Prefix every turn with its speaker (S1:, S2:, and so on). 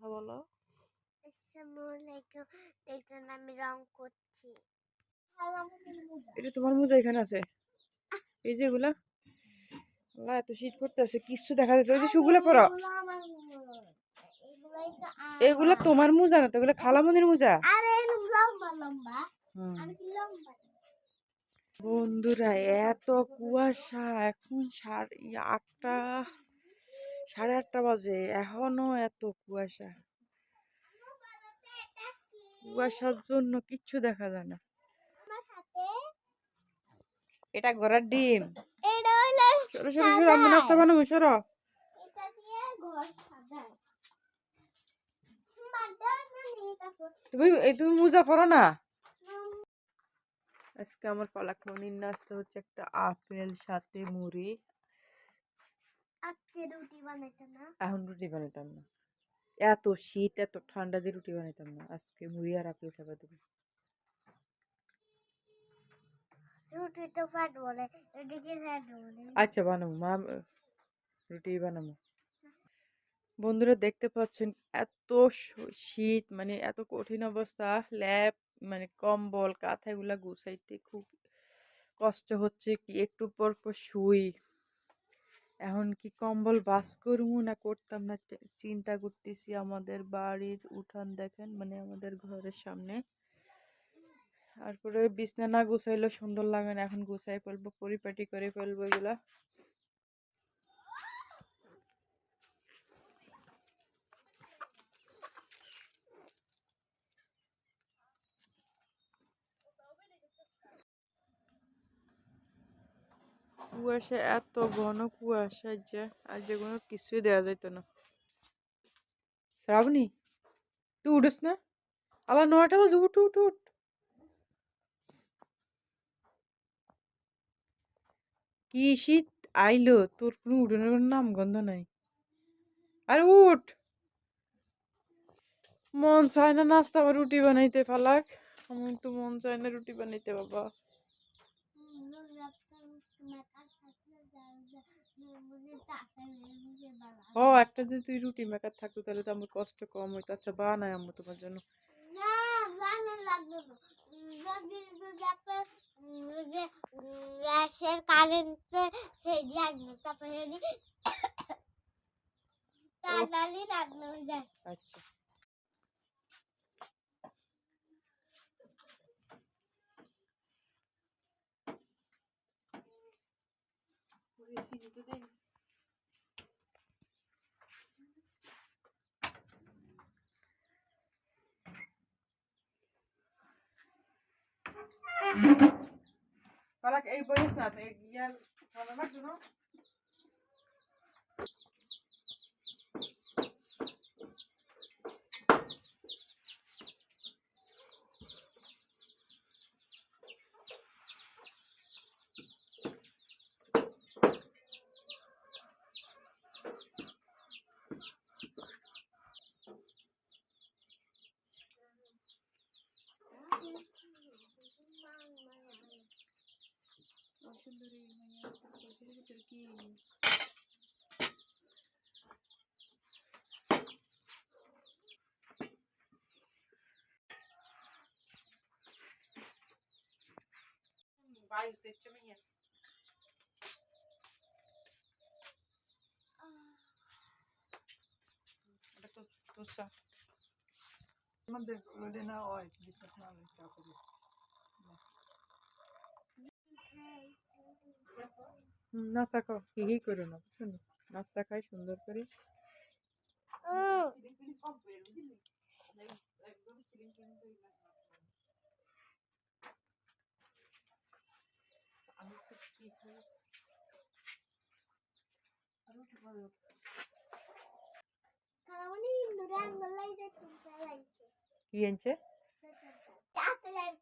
S1: কথা বলো।
S2: দেখছেন আমি রং করছি।
S1: এটা তোমার মোজা এখানে আছে? এই যে এগুলা? আল্লাহ এত শীত কিচ্ছু দেখা যাচ্ছে ওই যে শুগুলো পরো।
S2: এগুলো
S1: তোমার মোজা না তো? এগুলো খালামনির মোজা? বন্ধুরা এত কুয়াশা। এখন সাড়ে আটটা। সাড়ে আটটা বাজে এখনও এত কুয়াশা। কুয়াশার জন্য কিচ্ছু দেখা যায় না। এটা ঘোড়ার ডিম। সরো সরো আমি নাস্তা বানাবো তুমি এই তুমি মোজা পরো না? আজকে আমার পালাকমনির নাস্তা হচ্ছে একটা আপেল সাথে মুড়ি।
S2: আজকে রুটি বানাইতে না।
S1: এখন রুটি বানাইতাম না। এত শীত এত ঠান্ডা দিয়ে রুটি বানাইতাম না। আজকে মুড়ি আর আপেল খাবার দেবো।
S2: রুটি তো
S1: আচ্ছা বানাবো। মা রুটি বানাবো। বন্ধুরা দেখতে পাচ্ছেন এত শীত মানে এত কঠিন অবস্থা। ল্যাব মানে কম্বল কাঁথা এগুলা গুছাইতে খুব কষ্ট হচ্ছে। কি একটু পর পর শুই। এখন কি কম্বল বাস করব না করতাম না? চিন্তা করতেছি আমাদের বাড়ির উঠান দেখেন মানে আমাদের ঘরের সামনে। তারপরে বিছনা না গুছাইলে সুন্দর লাগে না, এখন গুছাই ফেলব, পরিপাটি করে ফেলব এগুলা। কুয়াশা, এত ঘন কুয়াশা যে আর যে কোনো কিছুই দেওয়া যাইতো না। শ্রাবণী, তুই উঠোস না? আলা নয়টা বাজে, উঠ উঠ উঠ। কি শীত আইলো, তোর কোনো উঠোনের কোনো নাম গন্ধ নাই। আরে উঠ! মন চায় না নাস্তা আবার রুটি বানাইতে ফালাক। আমার তো মন চায় না রুটি বানাইতে, বাবা। ও একটা যদি তুই রুটি মেকার থাকতো তাহলে তো আমার কষ্ট কম হইতো। আচ্ছা বানাই আম্মু তোমার জন্য।
S2: গ্যাসের কারেন্টে সেই জানবে তারপরে তাড়াতাড়ি রান্না হয়ে যায়।
S1: আচ্ছা। Balak, ey boyasın artık. Ey, yer, kalamak bunu. না এই ইয়ার ভালো লাগতো না Vai, você te amanhã. এটা তো তোষা আমাদের লোডে না হয় বিজনেস না আমি তা করি নাস্তা খাও। হি হি করো না বুঝছ নাস্তা খাই সুন্দর করে। কি এনেছে? আপেলের